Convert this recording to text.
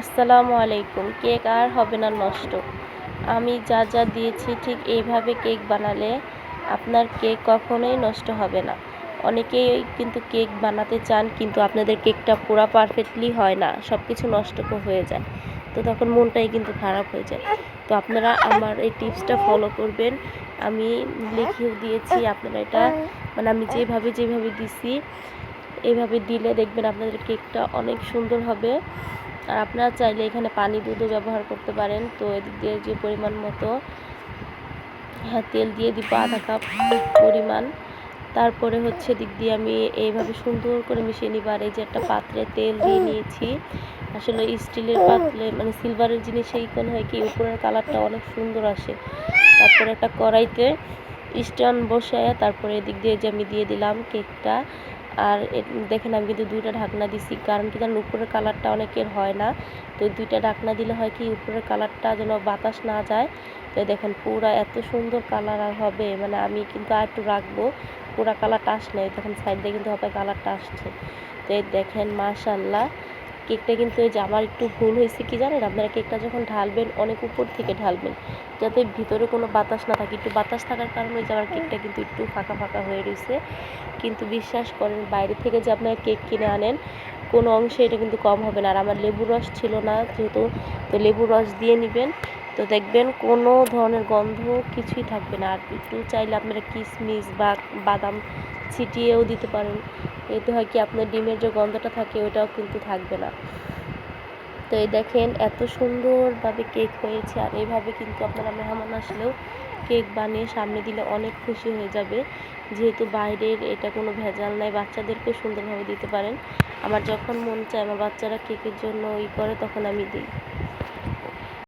আসসালামু আলাইকুম। কেক আর হবে না নষ্ট। আমি যা যা দিয়েছি ঠিক এইভাবে কেক বানালে আপনার কেক কখনোই নষ্ট হবে না। অনেকেই কিন্তু কেক বানাতে চান কিন্তু আপনাদের কেকটা পুরো পারফেক্টলি হয় না সব কিছু নষ্ট হয়ে যায়। তো তখন মনটাই কিন্তু খারাপ হয়ে যায়। তো আপনারা আমার এই টিপসটা ফলো করবেন। আমি লিখেও দিয়েছি আপনারা এটা। মানে আমি যেভাবে যেভাবে দিছি এইভাবে দিলে দেখবেন আপনাদের কেকটা অনেক সুন্দর হবে। আর আপনারা চাইলে এখানে পানি দুধও ব্যবহার করতে পারেন। তো এদিক দিয়ে যে পরিমাণ মতো হ্যাঁ তেল দিয়ে দিব আধা কাপ পরিমাণ। তারপরে হচ্ছে দিক দিয়ে আমি এইভাবে সুন্দর করে মিশিয়ে নিব। আর এই যে একটা পাত্রে তেল দিয়ে নিয়েছি, আসলে স্টিলের পাত্রে মানে সিলভারের জিনিসেই কোন হয় কি, উপরের কালারটা অনেক সুন্দর আসে। তারপরে একটা কড়াইতে স্ট্যান্ড বসায় তারপরে এদিক দিয়ে যে আমি দিয়ে দিলাম কেকটা আর দেখেন আমি কিন্তু দুইটা ঢাকনা দিছি, কারণ কি জানেন উপরের কালারটা অনেকের হয় না। তো দুইটা ঢাকনা দিলে হয় কি উপরের কালারটা যেন বাতাস না যায়। তো দেখেন পুরা এত সুন্দর কালার আর হবে মানে আমি কিন্তু আর একটু রাখব, পুরা কালারটা আসলে। দেখেন সাইড দিয়ে কিন্তু হবে কালারটা আসছে। তো এই দেখেন মাশাল্লাহ কেকটা কিন্তু এই যে আমার একটু ভুল হয়েছে কি জানেন? আপনারা কেকটা যখন ঢালবেন, অনেক উপর থেকে ঢালবেন, যাতে ভিতরে কোনো বাতাস না থাকে। একটু বাতাস থাকার কারণে যে আমার কেকটা কিন্তু একটু ফাঁকা ফাঁকা হয়ে রয়েছে। কিন্তু বিশ্বাস করেন, বাইরে থেকে যে আপনারা কেক কিনে আনেন, কোনো অংশে এটা কিন্তু কম হবে না। আর আমার লেবুর রস ছিল না যেহেতু, তো লেবুর রস দিয়ে নেবেন। তো দেখবেন কোনো ধরনের গন্ধ কিছুই থাকবে না। আর একটু চাইলে আপনারা কিশমিশ বা বাদাম ছিটিয়েও দিতে পারেন। এতে হয় কি আপনার ডিমের যে গন্ধটা থাকে ওটাও কিন্তু থাকবে না। তো এই দেখেন, এত সুন্দরভাবে কেক হয়েছে আর এইভাবে কিন্তু আপনারা মেহমান আসলেও কেক বানিয়ে সামনে দিলে অনেক খুশি হয়ে যাবে। যেহেতু বাইরের এটা কোনো ভেজাল নাই, বাচ্চাদেরকেও সুন্দরভাবে দিতে পারেন। আমার যখন মন চায়, আমার বাচ্চারা কেকের জন্য ই করে, তখন আমি দিই।